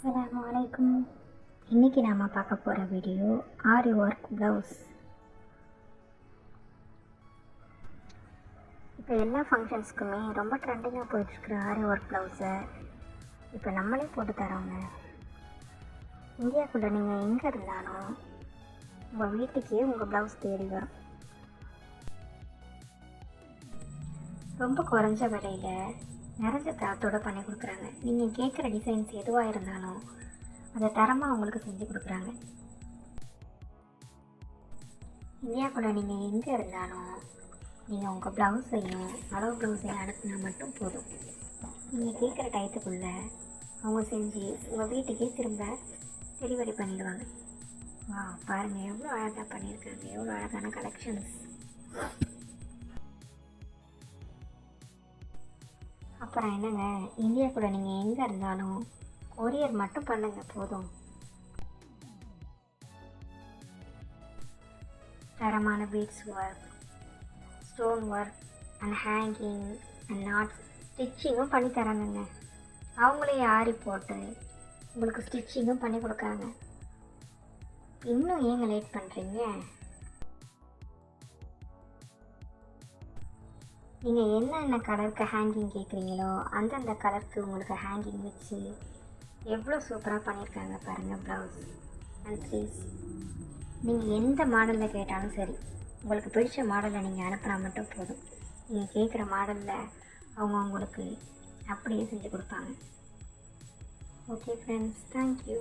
அஸ்லாம் வலைக்கும் இன்றைக்கி நாம் பார்க்க போகிற வீடியோ ஆரி ஒர்க் ப்ளவுஸ் இப்போ எல்லா ஃபங்க்ஷன்ஸ்க்குமே ரொம்ப ட்ரெண்டிங்காக போயிட்டுருக்குற ஆரி ஒர்க் ப்ளவுஸை இப்போ நம்மளே போட்டு தரோங்க. இந்தியாக்குள்ளே நீங்கள் எங்கே இருந்தாலும் உங்கள் வீட்டுக்கே உங்கள் ப்ளவுஸ் தேடி வரும். ரொம்ப குறைஞ்ச விலையில் நிறைஞ்ச தரத்தோடு பண்ணி கொடுக்குறாங்க. நீங்கள் கேட்குற டிசைன்ஸ் எதுவாக இருந்தாலும் அதை தரமாக உங்களுக்கு செஞ்சு கொடுக்குறாங்க. இந்தியாக்குள்ளே நீங்கள் எங்கே இருந்தாலும் நீங்கள் உங்கள் ப்ளவுஸையும் அளவு ப்ளவுஸையும் அனுப்புனா மட்டும் போதும். நீங்கள் கேட்குற டயத்துக்குள்ளே அவங்க செஞ்சு உங்கள் வீட்டுக்கே திரும்ப டெலிவரி பண்ணிடுவாங்க. வா பாருங்கள் எவ்வளோ அழகாக பண்ணியிருக்காங்க எவ்வளோ அழகான கலெக்ஷன்ஸ் அப்புறம் என்னங்க? இந்தியா கூட நீங்கள் எங்கே இருந்தாலும் கொரியர் மட்டும் பண்ணுங்க போதும். தரமான beads work stone work and hanging and knots ஸ்டிச்சிங்கும் பண்ணி தராங்கங்க அவங்களே ஆரி போட்டு உங்களுக்கு ஸ்டிச்சிங்கும் பண்ணி கொடுக்குறாங்க. இன்னும் ஏங்க லேட் பண்ணுறீங்க நீங்கள் என்னென்ன கலருக்கு ஹேங்கிங் கேட்குறீங்களோ அந்தந்த கலருக்கு உங்களுக்கு ஹேங்கிங் வச்சு எவ்வளோ சூப்பராக பண்ணியிருக்காங்க பாருங்கள் ப்ளவுஸ் அண்ட் ப்ளீஸ் நீங்கள் எந்த மாடலில் கேட்டாலும் சரி உங்களுக்கு பிடிச்ச மாடலில் நீங்கள் அனுப்புனா மட்டும் போதும். நீங்கள் கேட்குற மாடலில் அவங்க உங்களுக்கு அப்படியே செஞ்சு கொடுப்பாங்க. Okay friends thank you